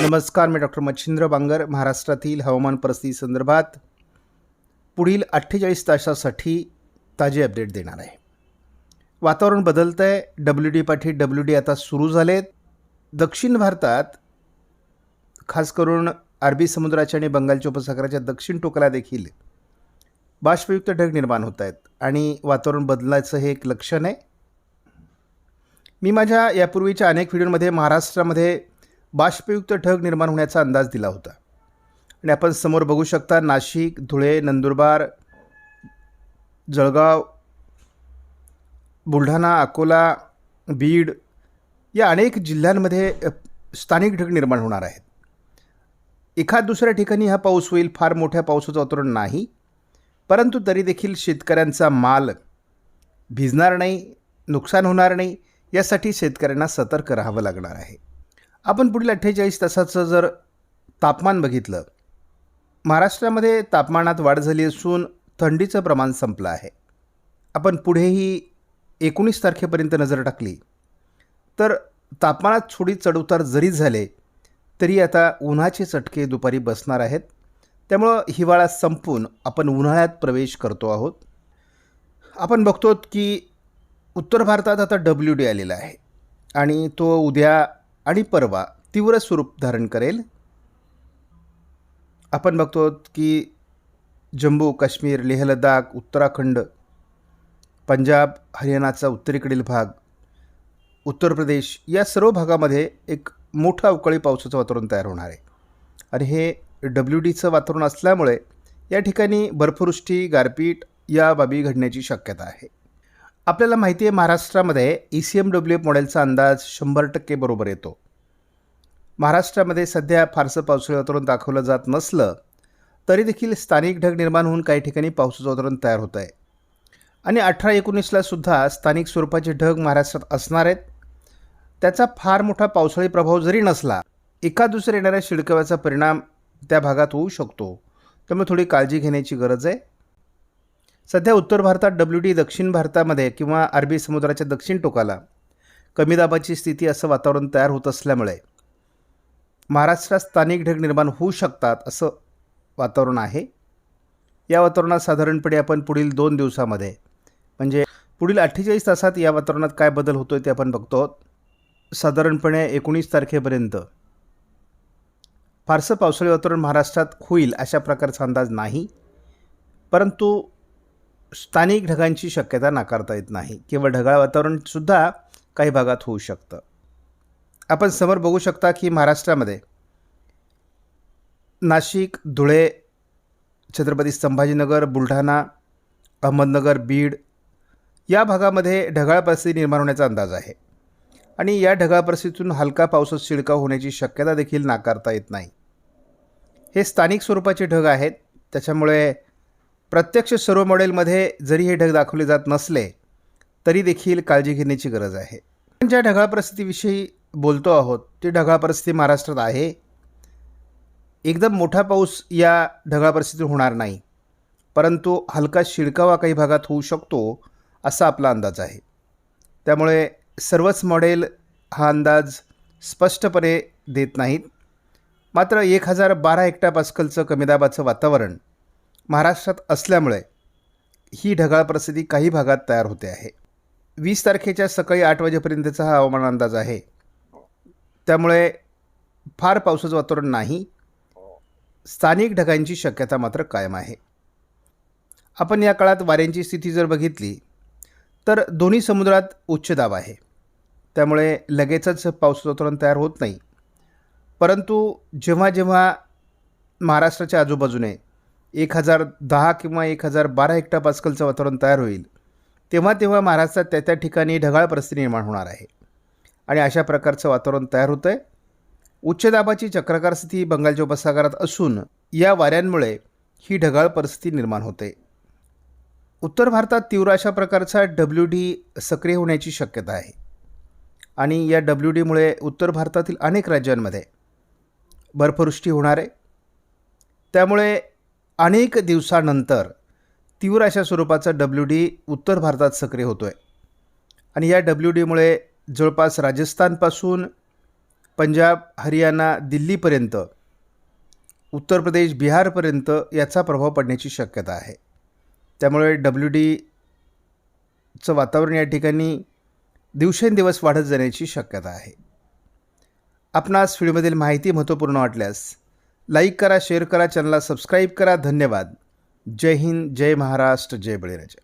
नमस्कार मी डॉक्टर मच्छिंद्र बांगर. महाराष्ट्रातील हवामान परिस्थिती संदर्भात पुढील अठ्ठेचाळीस तासासाठी ताजे अपडेट देणार आहे. वातावरण बदलतं आहे. डब्ल्यू डी पाठी डब्ल्यू डी आता सुरू झालेत. दक्षिण भारतात खास करून अरबी समुद्राच्या आणि बंगालच्या उपसागराच्या दक्षिण टोकाला देखील बाष्पयुक्त ढग निर्माण होत आहेत आणि वातावरण बदलायचं हे एक लक्षण आहे. मी माझ्या यापूर्वीच्या अनेक व्हिडिओमध्ये महाराष्ट्रामध्ये बाष्पयुक्त ढग निर्माण होण्याचा अंदाज दिला होता. आणि आपण समोर बघू शकता नाशिक धुळे नंदुरबार जळगाव बुलढाणा अकोला बीड या अनेक जिल्ह्यांमध्ये स्थानिक ढग निर्माण होणार आहेत. एखाद दुसऱ्या ठिकाणी हा पाऊस होईल फार मोठ्या पावसाचं वातावरण नाही परंतु तरी देखील शेतकऱ्यांचा माल भिजणार नाही नुकसान होणार नाही यासाठी शेतकऱ्यांना सतर्क राहावं लागणार आहे. आपण पुढील अठ्ठेचाळीस तासाचं जर तापमान बघितलं महाराष्ट्रामध्ये तापमानात वाढ झाली असून थंडीचं प्रमाण संपलं आहे. आपण पुढेही एकोणीस तारखेपर्यंत नजर टाकली. तर तापमानात थोडी चढउतार जरी झाले तरी आता उन्हाचे चटके दुपारी बसणार आहेत. त्यामुळं हिवाळा संपून आपण उन्हाळ्यात प्रवेश करतो आहोत. आपण बघतो की उत्तर भारतात आता डब्ल्यू डी आलेला आहे. आणि तो उद्या आणि परवा तीव्र स्वरूप धारण करेल. आपण बघतो की जम्मू काश्मीर लेह लडाख उत्तराखंड पंजाब हरियाणाचा उत्तरेकडील भाग उत्तर प्रदेश या सर्व भागामध्ये एक मोठं अवकाळी पावसाचं वातावरण तयार होणार आहे. आणि हे डब्ल्यू डीचं वातावरण असल्यामुळे या ठिकाणी बर्फवृष्टी गारपीट या बाबी घडण्याची शक्यता आहे. आपल्याला माहिती आहे महाराष्ट्रामध्ये E C M W F मॉडेलचा अंदाज शंभर टक्के बरोबर येतो. महाराष्ट्रामध्ये सध्या फारसं पावसाळी वातावरण दाखवलं जात नसलं तरी देखील स्थानिक ढग निर्माण होऊन काही ठिकाणी पावसाचं वातावरण तयार होत आहे आणि अठरा एकोणीसला सुद्धा स्थानिक स्वरूपाचे ढग महाराष्ट्रात असणार आहेत. त्याचा फार मोठा पावसाळी प्रभाव जरी नसला एका दुसऱ्या येणाऱ्या शिडकव्याचा परिणाम त्या भागात होऊ शकतो. त्यामुळे थोडी काळजी घेण्याची गरज आहे. सध्या उत्तर भारतात डब्ल्यू डी दक्षिण भारतामध्ये किंवा अरबी समुद्राच्या दक्षिण टोकाला कमी दाबाची स्थिती असं वातावरण तयार होत असल्यामुळे महाराष्ट्रात स्थानिक ढग निर्माण होऊ शकतात असं वातावरण आहे. या वातावरणात साधारणपणे आपण पुढील दोन दिवसामध्ये म्हणजे पुढील अठ्ठेचाळीस तासात या वातावरणात काय बदल होतो आहे ते आपण बघतो आहोत. साधारणपणे एकोणीस तारखेपर्यंत. फारसं पावसाळी वातावरण महाराष्ट्रात होईल अशा प्रकारचा अंदाज नाही परंतु स्थानिक ढगांची शक्यता नाकारता येत नाही केवळ ढगाळ वातावरणसुद्धा काही भागात होऊ शकतं. आपण समोर बघू शकता की महाराष्ट्रामध्ये नाशिक धुळे छत्रपती संभाजीनगर बुलढाणा अहमदनगर बीड या भागामध्ये ढगाळ परिस्थिती निर्माण होण्याचा अंदाज आहे. आणि या ढगाळ परिस्थितीतून हलका पावसात शिडकाव होण्याची शक्यता देखील नाकारता येत नाही. हे स्थानिक स्वरूपाचे ढग आहेत. त्याच्यामुळे प्रत्यक्ष सर्व मॉडेलमध्ये जरी हे ढग दाखवले जात नसले तरी देखील काळजी घेण्याची गरज आहे. पण ज्या ढगाळ परिस्थितीविषयी बोलतो आहोत ती ढगाळ परिस्थिती महाराष्ट्रात आहे. एकदम मोठा पाऊस या ढगाळ परिस्थितीत होणार नाही परंतु हलका शिडकावा काही भागात होऊ शकतो असा आपला अंदाज आहे. त्यामुळे सर्वच मॉडेल हा अंदाज स्पष्टपणे देत नाहीत. मात्र एक हजार बारा हेक्टा पास्कलचं कमी दाबाचं वातावरण महाराष्ट्रात असल्यामुळे ही ढगाळ परिस्थिती काही भागात तयार होते आहे. वीस तारखेच्या सकाळी आठ वाजेपर्यंतचा हा हवामान अंदाज आहे. त्यामुळे फार पावसाचं वातावरण नाही. स्थानिक ढगांची शक्यता मात्र कायम आहे. आपण या काळात वाऱ्यांची स्थिती जर बघितली तर दोन्ही समुद्रात उच्च दाब आहे. त्यामुळे लगेचच पावसाचं वातावरण तयार होत नाही. परंतु जेव्हा जेव्हा महाराष्ट्राच्या आजूबाजूने एक हजार दहा किंवा एक हजार बारा हेक्टर पास्कलचं वातावरण तयार होईल तेव्हा तेव्हा महाराष्ट्रात त्या त्या ठिकाणी ढगाळ परिस्थिती निर्माण होणार आहे. आणि अशा प्रकारचं वातावरण तयार होतं आहे उच्च दाबाची चक्राकार स्थिती बंगालच्या उपसागरात असून या वाऱ्यांमुळे ही ढगाळ परिस्थिती निर्माण होते. उत्तर भारतात तीव्र अशा प्रकारचा डब्ल्यू डी सक्रिय होण्याची शक्यता आहे. आणि या डब्ल्यू डीमुळे उत्तर भारतातील अनेक राज्यांमध्ये बर्फवृष्टी होणार आहे. त्यामुळे अनेक दिवसानंतर तीव्र अशा स्वरूपाचा डब्ल्यू डी उत्तर भारतात सक्रिय होतो आहे आणि या डब्ल्यू डीमुळे जवळपास राजस्थानपासून पंजाब हरियाणा दिल्लीपर्यंत उत्तर प्रदेश बिहारपर्यंत याचा प्रभाव पडण्याची शक्यता आहे. त्यामुळे डब्ल्यू डीचं वातावरण या ठिकाणी दिवसेंदिवस वाढत जाण्याची शक्यता आहे. आपणास व्हिडिओमधील माहिती महत्त्वपूर्ण वाटल्यास लाईक करा शेअर करा चॅनलला सबस्क्राईब करा. धन्यवाद. जय हिंद जय महाराष्ट्र जय बळीराजा.